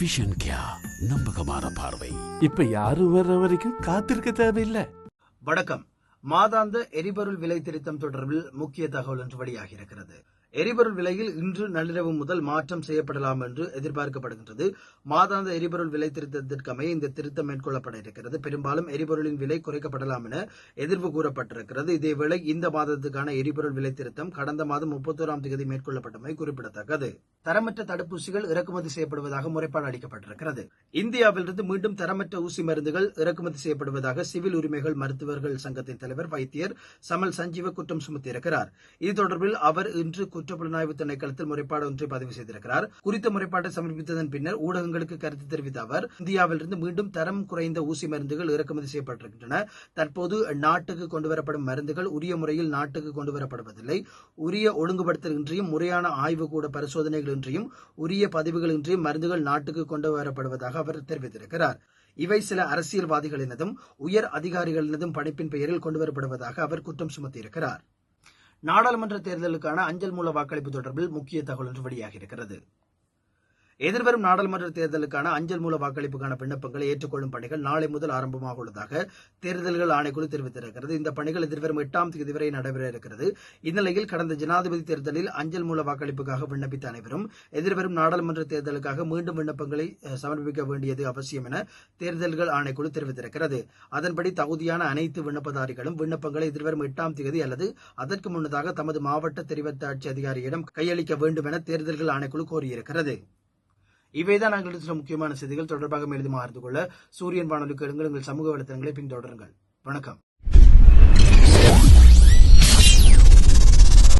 Vision கியா நம்பகமான பார்வை இப்ப யாரும் வர்ற வரைக்கும் காத்திருக்க தேவையில்லை. வணக்கம். மாதாந்த எரிபொருள் விலை திருத்தம் தொடர்பில் முக்கிய தகவல் ஒன்று வெளியாகி இருக்கிறது எரிபொருள் விலையில் இன்று நள்ளிரவு முதல் மாற்றம் செய்யப்படலாம் என்று எதிர்பார்க்கப்படுகின்றது. மாதாந்த எரிபொருள் விலை திருத்தத்திற்கமைய இந்த திருத்தம் மேற்கொள்ளப்பட இருக்கிறது. பெரும்பாலும் எரிபொருளின் விலை குறைக்கப்படலாம் என எதிர்வு கூறப்பட்டிருக்கிறது. இதேவேளை இந்த மாதத்துக்கான எரிபொருள் விலை திருத்தம் கடந்த மாதம் முப்பத்தோராம் தேதி மேற்கொள்ளப்பட்டமை குறிப்பிடத்தக்கது. தரமற்ற தடுப்பூசிகள் இறக்குமதி செய்யப்படுவதாக முறைப்பாடு அளிக்கப்பட்டிருக்கிறது. இந்தியாவிலிருந்து மீண்டும் தரமற்ற ஊசி மருந்துகள் இறக்குமதி செய்யப்படுவதாக சிவில் உரிமைகள் மருத்துவர்கள் சங்கத்தின் தலைவர் வைத்தியர் சமல் சஞ்சீவ குற்றம் சுமத்தியிருக்கிறார். இது தொடர்பில் அவர் இன்று குற்றப்புலனாய்வு திணைக்களத்தில் முறைப்பாடு ஒன்றை பதிவு செய்திருக்கிறார். குறித்த முறைப்பாட்டை சமர்ப்பித்ததன் பின்னர் ஊடகங்களுக்கு கருத்து தெரிவித்த அவர் இந்தியாவிலிருந்து மீண்டும் தரம் குறைந்த ஊசி மருந்துகள் இறக்குமதி செய்யப்பட்டிருக்கின்றன. தற்போது நாட்டுக்கு கொண்டுவரப்படும் மருந்துகள் உரிய முறையில் நாட்டுக்கு கொண்டுவரப்படுவதில்லை. உரிய ஒழுங்குபடுத்தல் இன்றியும் முறையான ஆய்வு கூட பரிசோதனைகள் இன்றியும் உரிய பதிவுகள் இன்றியும் மருந்துகள் நாட்டுக்கு கொண்டு வரப்படுவதாக அவர் தெரிவித்திருக்கிறார். இவை சில அரசியல்வாதிகளினதும் உயர் அதிகாரிகளினதும் படைப்பின் பெயரில் கொண்டுவரப்படுவதாக அவர் குற்றம் சுமத்தியிருக்கிறார். நாடாளுமன்ற தேர்தலுக்கான அஞ்சல் மூல வாக்களிப்பு தொடர்பில் முக்கிய தகவல் ஒன்று வெளியாகியிருக்கிறது. எதிர்வரும் நாடாளுமன்ற தேர்தலுக்கான அஞ்சல் மூல வாக்களிப்புக்கான விண்ணப்பங்களை ஏற்றுக்கொள்ளும் பணிகள் நாளை முதல் ஆரம்பமாக உள்ளதாக தேர்தல்கள் ஆணைக்குழு தெரிவித்திருக்கிறது. இந்த பணிகள் எதிர்வரும் எட்டாம் தேதி வரை நடைபெற இருக்கிறது. இந்நிலையில் கடந்த ஜனாதிபதி தேர்தலில் அஞ்சல் மூல வாக்களிப்புக்காக விண்ணப்பித்த அனைவரும் எதிர்வரும் நாடாளுமன்ற தேர்தலுக்காக மீண்டும் விண்ணப்பங்களை சமர்ப்பிக்க வேண்டியது அவசியம் என தேர்தல்கள் ஆணைக்குழு தெரிவித்திருக்கிறது. அதன்படி தகுதியான அனைத்து விண்ணப்பதாரிகளும் விண்ணப்பங்களை எதிர்வரும் எட்டாம் தேதி அல்லது அதற்கு முன்னதாக தமது மாவட்ட தெரிவத்தாட்சி அதிகாரியிடம் கையளிக்க வேண்டும் என தேர்தல்கள் ஆணைக்குழு கோரியிருக்கிறது. இவைதான் நாங்கள் சில முக்கியமான செய்திகள். தொடர்பாக மேலும் அறிந்து கொள்ள சூரியன் வானொலிக்கு எடுங்கள். எங்கள் சமூக வலைத்தளங்களை பின்தொடருங்கள். வணக்கம்.